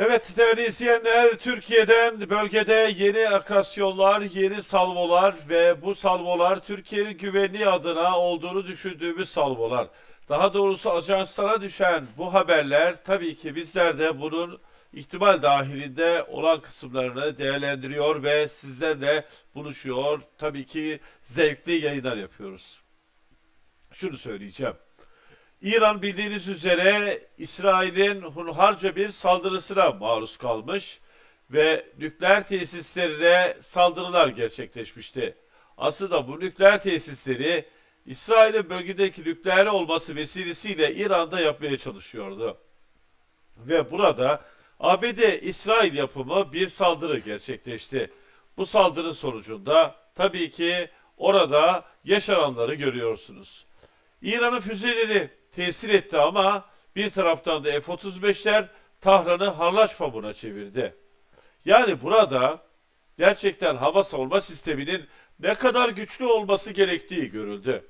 Evet değerli izleyenler, Türkiye'den bölgede yeni akasyonlar, yeni salvolar ve bu salvolar Türkiye'nin güvenliği adına olduğunu düşündüğümüz salvolar. Daha doğrusu ajanslara düşen bu haberler tabii ki bizler de bunun ihtimal dahilinde olan kısımlarını değerlendiriyor ve sizlerle buluşuyor. Tabii ki zevkli yayınlar yapıyoruz. Şunu söyleyeceğim. İran bildiğiniz üzere İsrail'in hunharca bir saldırısına maruz kalmış ve nükleer tesislerine saldırılar gerçekleşmişti. Aslında bu nükleer tesisleri İsrail'in bölgedeki nükleer olması vesilesiyle İran'da yapmaya çalışıyordu. Ve burada ABD İsrail yapımı bir saldırı gerçekleşti. Bu saldırı sonucunda tabii ki orada yaşananları görüyorsunuz. İran'ın füzeleri tesir etti ama bir taraftan da F-35'ler Tahran'ı harlaç pamuğuna çevirdi. Yani burada gerçekten hava savunma sisteminin ne kadar güçlü olması gerektiği görüldü.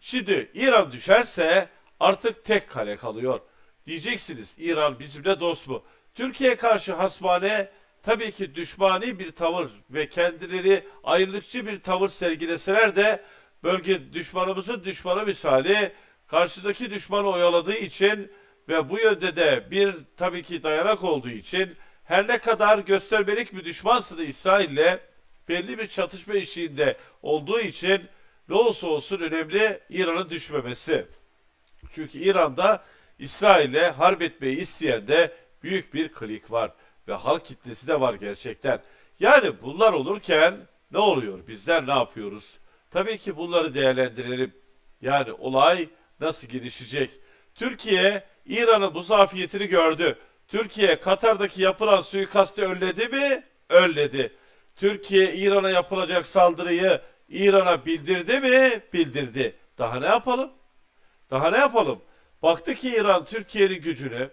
Şimdi İran düşerse artık tek kale kalıyor. Diyeceksiniz İran bizimle dost mu? Türkiye karşı hasmane tabii ki düşmani bir tavır ve kendileri ayrılıkçı bir tavır sergileseler de bölge düşmanımızın düşmanı misali karşıdaki düşmanı oyaladığı için ve bu yönde de bir tabii ki dayanak olduğu için her ne kadar göstermelik bir düşmansa da İsrail'le belli bir çatışma eşiğinde olduğu için ne olursa olsun önemli İran'ın düşmemesi. Çünkü İran'da İsrail'le harp etmeyi isteyen de büyük bir klik var ve halk kitlesi de var gerçekten. Yani bunlar olurken ne oluyor? Bizler ne yapıyoruz? Tabii ki bunları değerlendirelim. Yani olay nasıl gelişecek? Türkiye İran'ın bu zafiyetini gördü. Türkiye Katar'daki yapılan suikastı önledi mi? Önledi. Türkiye İran'a yapılacak saldırıyı İran'a bildirdi mi? Bildirdi. Daha ne yapalım? Daha ne yapalım? Baktı ki İran Türkiye'nin gücünü,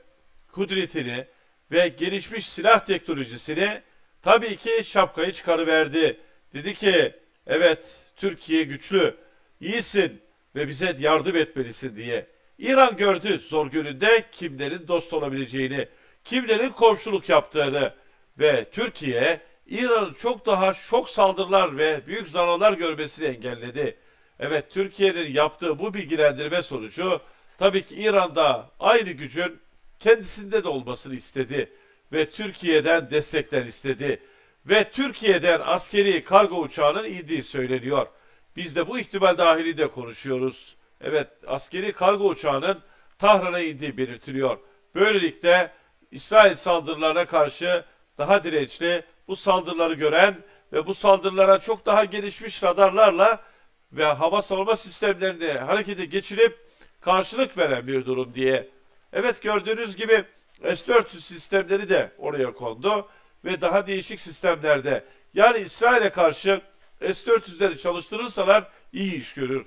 kudretini ve gelişmiş silah teknolojisini tabii ki şapkayı çıkarıverdi. Dedi ki evet Türkiye güçlü, iyisin ve bize yardım etmelisin diye. İran gördü zor gününde kimlerin dost olabileceğini, kimlerin komşuluk yaptığını ve Türkiye İran'ın çok daha şok saldırılar ve büyük zararlar görmesini engelledi. Evet Türkiye'nin yaptığı bu bilgilendirme sonucu tabii ki İran'da aynı gücün kendisinde de olmasını istedi ve Türkiye'den destekler istedi ve Türkiye'den askeri kargo uçağının indiği söyleniyor. Biz de bu ihtimal dahilinde konuşuyoruz. Evet askeri kargo uçağının Tahran'a indiği belirtiliyor. Böylelikle İsrail saldırılarına karşı daha dirençli bu saldırıları gören ve bu saldırılara çok daha gelişmiş radarlarla ve hava savunma sistemlerini harekete geçirip karşılık veren bir durum diye. Evet gördüğünüz gibi S-400 sistemleri de oraya kondu ve daha değişik sistemlerde. Yani İsrail'e karşı S-400'leri çalıştırırsalar iyi iş görür.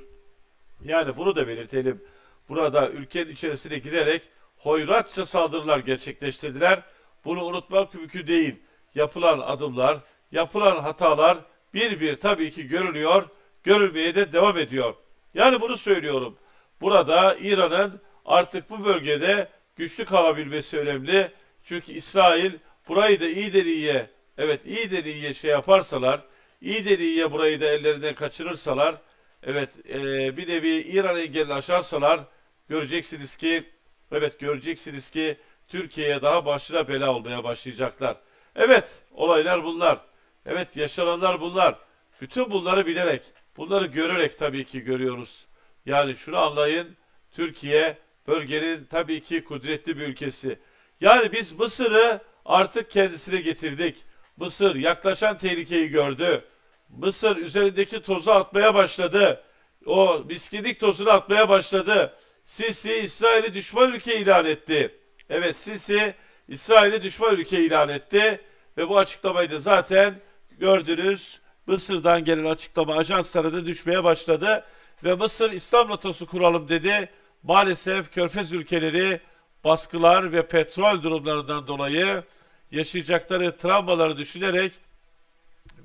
Yani bunu da belirtelim. Burada ülkenin içerisine girerek hoyratça saldırılar gerçekleştirdiler. Bunu unutmak mümkün değil. Yapılan adımlar, yapılan hatalar bir bir tabii ki görülüyor, görülmeye de devam ediyor. Yani bunu söylüyorum. Burada İran'ın artık bu bölgede güçlü kalabilmesi önemli. Çünkü İsrail burayı da iyi de iyiye, evet iyi de iyiye şey yaparsalar, iyi de iyiye burayı da ellerinden kaçırırsalar, evet e, bir nevi İran engelini aşarsalar göreceksiniz ki, evet göreceksiniz ki Türkiye'ye daha başına bela olmaya başlayacaklar. Evet olaylar bunlar. Evet yaşananlar bunlar. Bütün bunları bilerek, bunları görerek tabii ki görüyoruz. Yani şunu anlayın, Türkiye bölgenin tabii ki kudretli bir ülkesi. Yani biz Mısır'ı artık kendisine getirdik. Mısır yaklaşan tehlikeyi gördü. Mısır üzerindeki tozu atmaya başladı. O miskinlik tozunu atmaya başladı. Sisi İsrail'i düşman ülke ilan etti. Evet Sisi İsrail'i düşman ülke ilan etti. Ve bu açıklamayı da zaten gördünüz. Mısır'dan gelen açıklama ajanslara da düşmeye başladı. Ve Mısır İslam NATO'su kuralım dedi. Maalesef Körfez ülkeleri baskılar ve petrol durumlarından dolayı yaşayacakları travmaları düşünerek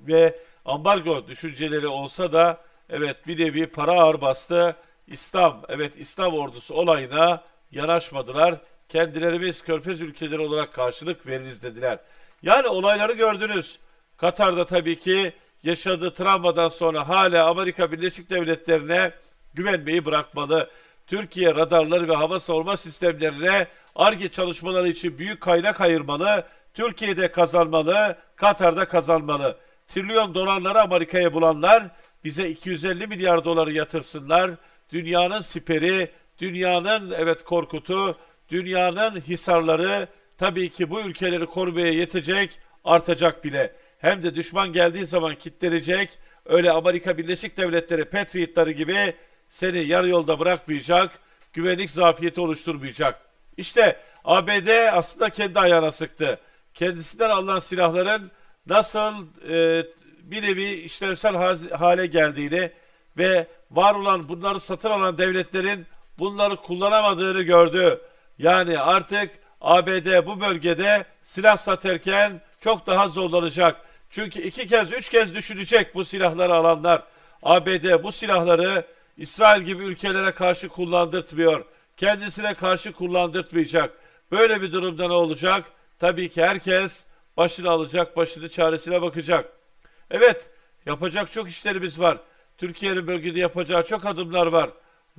ve ambargo düşünceleri olsa da evet bir nevi para ağır bastı. İslam, evet İslam ordusu olayına yanaşmadılar. kendilerimiz körfez ülkeleri olarak karşılık veririz dediler. Yani olayları gördünüz. Katar'da tabii ki yaşadığı travmadan sonra hala Amerika Birleşik Devletleri'ne güvenmeyi bırakmalı. Türkiye radarları ve hava savunma sistemlerine ARGE çalışmaları için büyük kaynak ayırmalı. Türkiye'de kazanmalı, Katar'da kazanmalı. Trilyon dolarları Amerika'ya bulanlar bize 250 milyar doları yatırsınlar. Dünyanın siperi, dünyanın evet korkutu, dünyanın hisarları tabii ki bu ülkeleri korumaya yetecek, artacak bile. Hem de düşman geldiği zaman kitlenecek. Öyle Amerika Birleşik Devletleri Patriotları gibi seni yarı yolda bırakmayacak, güvenlik zafiyeti oluşturmayacak. İşte ABD aslında kendi ayağına sıktı. Kendisinden alınan silahların nasıl e, bir nevi işlevsel hale geldiğini ve var olan bunları satın alan devletlerin bunları kullanamadığını gördü. Yani artık ABD bu bölgede silah satarken çok daha zorlanacak. Çünkü iki kez, üç kez düşünecek bu silahları alanlar. ABD bu silahları İsrail gibi ülkelere karşı kullandırtmıyor. Kendisine karşı kullandırtmayacak. Böyle bir durumda ne olacak? Tabii ki herkes başını alacak, başını çaresine bakacak. Evet, yapacak çok işlerimiz var. Türkiye'nin bölgede yapacağı çok adımlar var.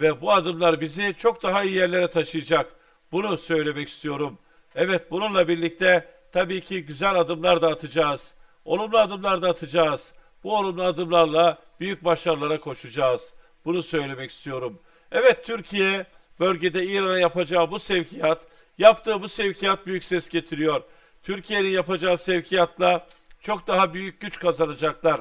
Ve bu adımlar bizi çok daha iyi yerlere taşıyacak. Bunu söylemek istiyorum. Evet, bununla birlikte tabii ki güzel adımlar da atacağız. Olumlu adımlar da atacağız. Bu olumlu adımlarla büyük başarılara koşacağız. Bunu söylemek istiyorum. Evet, Türkiye bölgede İran'a yapacağı bu sevkiyat, yaptığı bu sevkiyat büyük ses getiriyor. Türkiye'nin yapacağı sevkiyatla çok daha büyük güç kazanacaklar.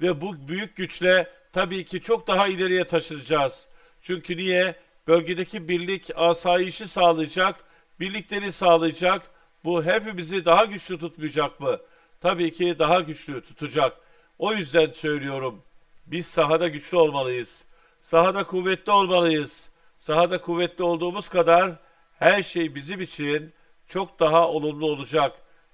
Ve bu büyük güçle tabii ki çok daha ileriye taşıyacağız. Çünkü niye? Bölgedeki birlik asayişi sağlayacak, birlikleri sağlayacak. Bu hepimizi daha güçlü tutmayacak mı? Tabii ki daha güçlü tutacak. O yüzden söylüyorum. Biz sahada güçlü olmalıyız. Sahada kuvvetli olmalıyız. Sahada kuvvetli olduğumuz kadar her şey bizim için çok daha olumlu olacak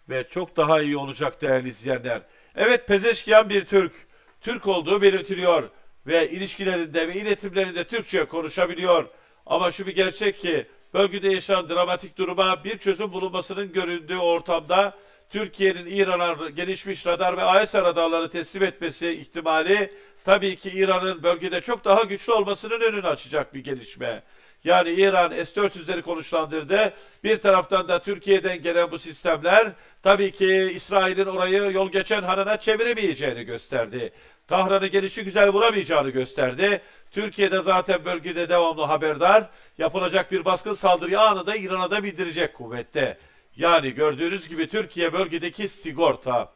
ve çok daha iyi olacak değerli izleyenler. Evet Pezeşkiyan bir Türk. Türk olduğu belirtiliyor ve ilişkilerinde ve iletimlerinde Türkçe konuşabiliyor. Ama şu bir gerçek ki bölgede yaşanan dramatik duruma bir çözüm bulunmasının göründüğü ortamda Türkiye'nin İran'a gelişmiş radar ve AES radarları teslim etmesi ihtimali tabii ki İran'ın bölgede çok daha güçlü olmasının önünü açacak bir gelişme. Yani İran S-400'leri konuşlandırdı. Bir taraftan da Türkiye'den gelen bu sistemler tabii ki İsrail'in orayı yol geçen hanına çeviremeyeceğini gösterdi. Tahran'ı gelişi güzel vuramayacağını gösterdi. Türkiye'de zaten bölgede devamlı haberdar. Yapılacak bir baskın saldırı anında İran'a da bildirecek kuvvette. Yani gördüğünüz gibi Türkiye bölgedeki sigorta.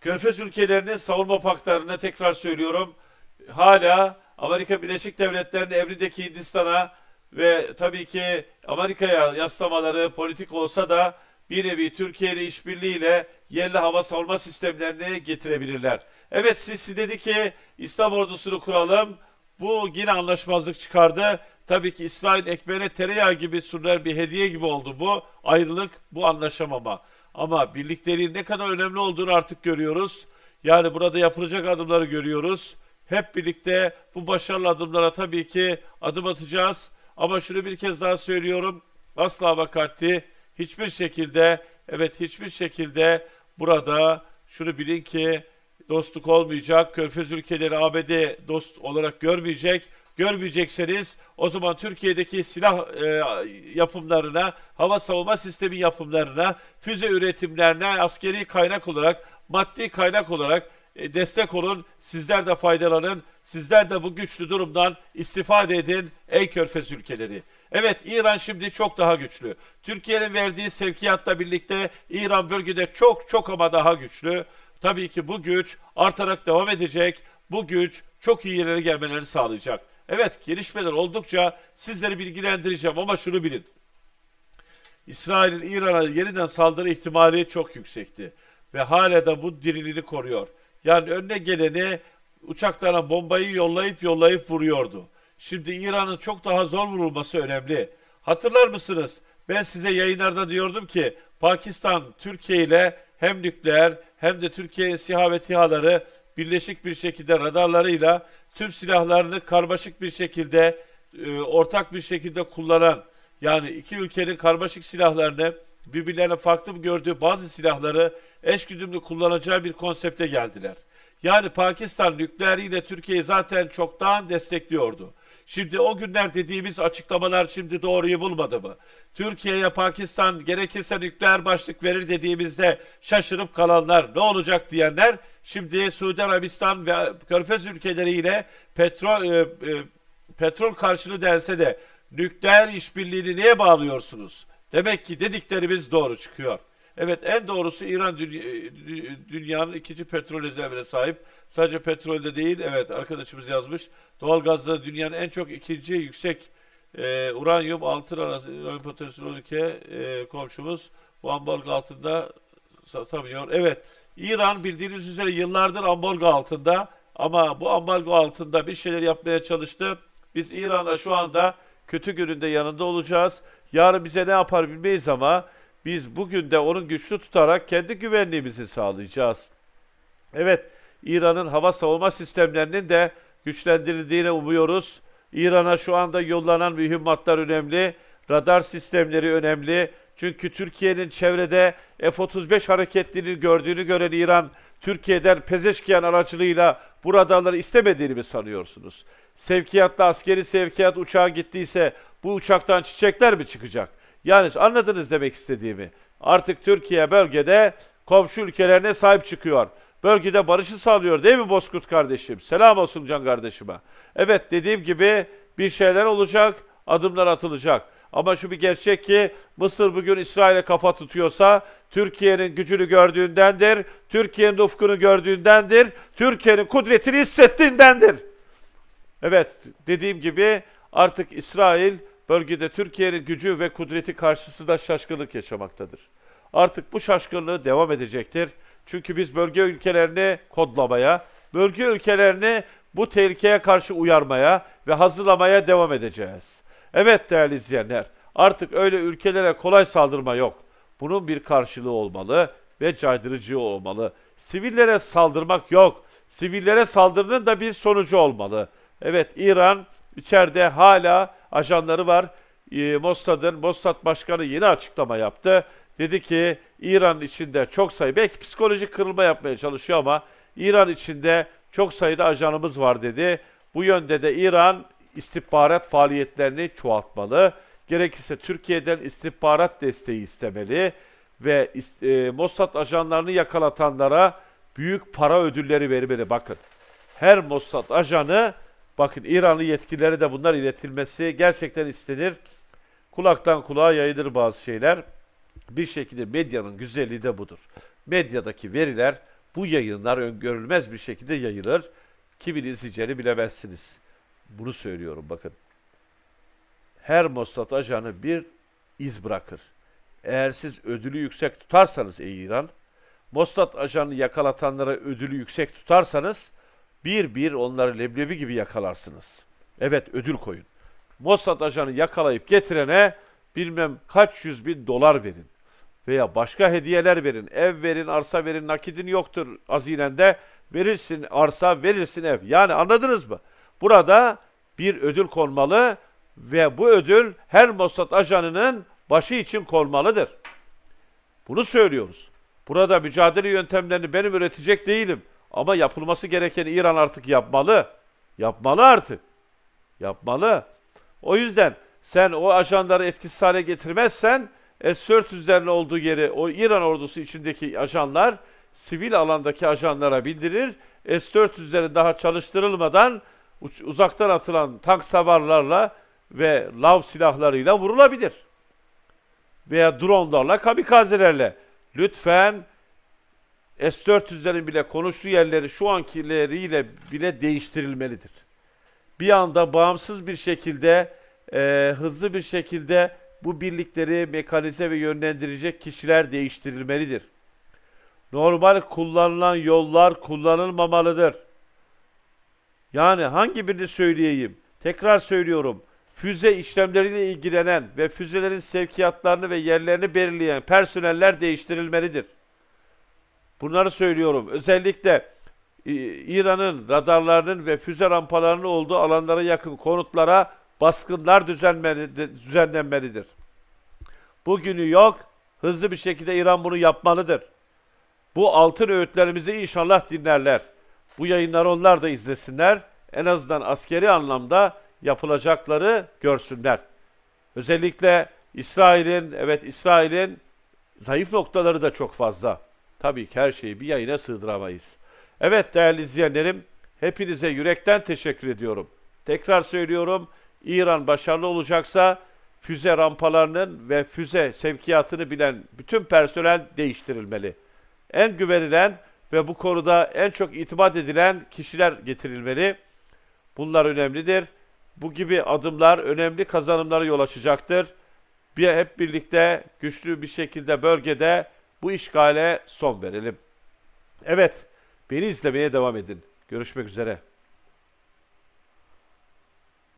Körfez ülkelerinin savunma paklarını tekrar söylüyorum. Hala Amerika Birleşik Devletleri'nin evrindeki Hindistan'a ve tabii ki Amerika'ya yaslamaları politik olsa da bir nevi Türkiye ile işbirliğiyle yerli hava savunma sistemlerini getirebilirler. Evet Sisi dedi ki İslam ordusunu kuralım. Bu yine anlaşmazlık çıkardı. Tabii ki İsrail ekmeğine tereyağı gibi sürülen bir hediye gibi oldu bu. Ayrılık, bu anlaşamama. Ama birlikteliğin ne kadar önemli olduğunu artık görüyoruz. Yani burada yapılacak adımları görüyoruz. Hep birlikte bu başarılı adımlara tabii ki adım atacağız. Ama şunu bir kez daha söylüyorum. Asla vakati hiçbir şekilde, evet hiçbir şekilde burada şunu bilin ki dostluk olmayacak. Körfez ülkeleri ABD dost olarak görmeyecek. Görmeyecekseniz o zaman Türkiye'deki silah e, yapımlarına, hava savunma sistemi yapımlarına, füze üretimlerine askeri kaynak olarak, maddi kaynak olarak destek olun. Sizler de faydalanın. Sizler de bu güçlü durumdan istifade edin ey körfez ülkeleri. Evet İran şimdi çok daha güçlü. Türkiye'nin verdiği sevkiyatla birlikte İran bölgede çok çok ama daha güçlü. Tabii ki bu güç artarak devam edecek. Bu güç çok iyi yerlere gelmelerini sağlayacak. Evet gelişmeler oldukça sizleri bilgilendireceğim ama şunu bilin. İsrail'in İran'a yeniden saldırı ihtimali çok yüksekti. Ve hala da bu diriliğini koruyor. Yani önüne geleni uçaklarına bombayı yollayıp yollayıp vuruyordu. Şimdi İran'ın çok daha zor vurulması önemli. Hatırlar mısınız? Ben size yayınlarda diyordum ki Pakistan Türkiye ile hem nükleer hem de Türkiye'nin SİHA ve TİHA'ları birleşik bir şekilde radarlarıyla tüm silahlarını karmaşık bir şekilde e, ortak bir şekilde kullanan Yani iki ülkenin karmaşık silahlarını birbirlerine farklı gördüğü bazı silahları eşgüdümlü kullanacağı bir konsepte geldiler. Yani Pakistan nükleeriyle Türkiye'yi zaten çoktan destekliyordu. Şimdi o günler dediğimiz açıklamalar şimdi doğruyu bulmadı mı? Türkiye'ye Pakistan gerekirse nükleer başlık verir dediğimizde şaşırıp kalanlar ne olacak diyenler şimdi Suudi Arabistan ve Körfez ülkeleriyle petrol e, e, petrol karşılığı dense de nükleer işbirliğini neye bağlıyorsunuz? Demek ki dediklerimiz doğru çıkıyor. Evet en doğrusu İran dünya- dü- dünyanın ikinci petrol rezervine sahip. Sadece petrolde değil evet arkadaşımız yazmış. Doğalgazda dünyanın en çok ikinci yüksek e, uranyum altın arası olan ülke e, komşumuz bu ambargo altında satamıyor. Evet İran bildiğiniz üzere yıllardır ambargo altında ama bu ambargo altında bir şeyler yapmaya çalıştı. Biz İran'la şu anda kötü gününde yanında olacağız. Yarın bize ne yapar bilmeyiz ama biz bugün de onun güçlü tutarak kendi güvenliğimizi sağlayacağız. Evet, İran'ın hava savunma sistemlerinin de güçlendirildiğini umuyoruz. İran'a şu anda yollanan mühimmatlar önemli, radar sistemleri önemli. Çünkü Türkiye'nin çevrede F-35 hareketliliğini gördüğünü gören İran, Türkiye'den Pezeşkiyan aracılığıyla bu radarları istemediğini mi sanıyorsunuz? Sevkiyatla askeri sevkiyat uçağı gittiyse bu uçaktan çiçekler mi çıkacak? Yani anladınız demek istediğimi. Artık Türkiye bölgede komşu ülkelerine sahip çıkıyor. Bölgede barışı sağlıyor değil mi Bozkurt kardeşim? Selam olsun can kardeşime. Evet dediğim gibi bir şeyler olacak, adımlar atılacak. Ama şu bir gerçek ki Mısır bugün İsrail'e kafa tutuyorsa Türkiye'nin gücünü gördüğündendir, Türkiye'nin ufkunu gördüğündendir, Türkiye'nin kudretini hissettiğindendir. Evet, dediğim gibi artık İsrail bölgede Türkiye'nin gücü ve kudreti karşısında şaşkınlık yaşamaktadır. Artık bu şaşkınlığı devam edecektir. Çünkü biz bölge ülkelerini kodlamaya, bölge ülkelerini bu tehlikeye karşı uyarmaya ve hazırlamaya devam edeceğiz. Evet değerli izleyenler, artık öyle ülkelere kolay saldırma yok. Bunun bir karşılığı olmalı ve caydırıcı olmalı. Sivillere saldırmak yok. Sivillere saldırının da bir sonucu olmalı. Evet İran içeride hala ajanları var. Ee, Mossad'ın Mossad Başkanı yeni açıklama yaptı. Dedi ki İran içinde çok sayı belki psikolojik kırılma yapmaya çalışıyor ama İran içinde çok sayıda ajanımız var dedi. Bu yönde de İran istihbarat faaliyetlerini çoğaltmalı. Gerekirse Türkiye'den istihbarat desteği istemeli ve e, Mossad ajanlarını yakalatanlara büyük para ödülleri vermeli. Bakın her Mossad ajanı bakın İranlı yetkililere de bunlar iletilmesi gerçekten istenir. Kulaktan kulağa yayılır bazı şeyler. Bir şekilde medyanın güzelliği de budur. Medyadaki veriler bu yayınlar öngörülmez bir şekilde yayılır. Kimin izleyeceğini bilemezsiniz. Bunu söylüyorum bakın. Her Mossad ajanı bir iz bırakır. Eğer siz ödülü yüksek tutarsanız ey İran, Mossad ajanı yakalatanlara ödülü yüksek tutarsanız bir bir onları leblebi gibi yakalarsınız. Evet ödül koyun. Mossad ajanı yakalayıp getirene bilmem kaç yüz bin dolar verin. Veya başka hediyeler verin. Ev verin, arsa verin, nakidin yoktur hazinende. Verirsin arsa, verirsin ev. Yani anladınız mı? Burada bir ödül konmalı ve bu ödül her Mossad ajanının başı için konmalıdır. Bunu söylüyoruz. Burada mücadele yöntemlerini benim üretecek değilim. Ama yapılması gerekeni İran artık yapmalı. Yapmalı artık. Yapmalı. O yüzden sen o ajanları etkisiz hale getirmezsen S-400'lerin olduğu yeri o İran ordusu içindeki ajanlar sivil alandaki ajanlara bildirir. S-400'lerin daha çalıştırılmadan uzaktan atılan tank savarlarla ve lav silahlarıyla vurulabilir. Veya dronlarla, kamikazelerle. Lütfen S-400'lerin bile konuştuğu yerleri şu ankileriyle bile değiştirilmelidir. Bir anda bağımsız bir şekilde, e, hızlı bir şekilde bu birlikleri mekanize ve yönlendirecek kişiler değiştirilmelidir. Normal kullanılan yollar kullanılmamalıdır. Yani hangi birini söyleyeyim? Tekrar söylüyorum. Füze işlemleriyle ilgilenen ve füzelerin sevkiyatlarını ve yerlerini belirleyen personeller değiştirilmelidir. Bunları söylüyorum. Özellikle İ- İran'ın radarlarının ve füze rampalarının olduğu alanlara yakın konutlara baskınlar düzenlenmelidir. Bugünü yok, hızlı bir şekilde İran bunu yapmalıdır. Bu altın öğütlerimizi inşallah dinlerler. Bu yayınları onlar da izlesinler. En azından askeri anlamda yapılacakları görsünler. Özellikle İsrail'in, evet İsrail'in zayıf noktaları da çok fazla. Tabii ki her şeyi bir yayına sığdıramayız. Evet değerli izleyenlerim, hepinize yürekten teşekkür ediyorum. Tekrar söylüyorum, İran başarılı olacaksa füze rampalarının ve füze sevkiyatını bilen bütün personel değiştirilmeli. En güvenilen ve bu konuda en çok itimat edilen kişiler getirilmeli. Bunlar önemlidir. Bu gibi adımlar önemli kazanımlara yol açacaktır. Bir hep birlikte güçlü bir şekilde bölgede bu işgale son verelim. Evet, beni izlemeye devam edin. Görüşmek üzere.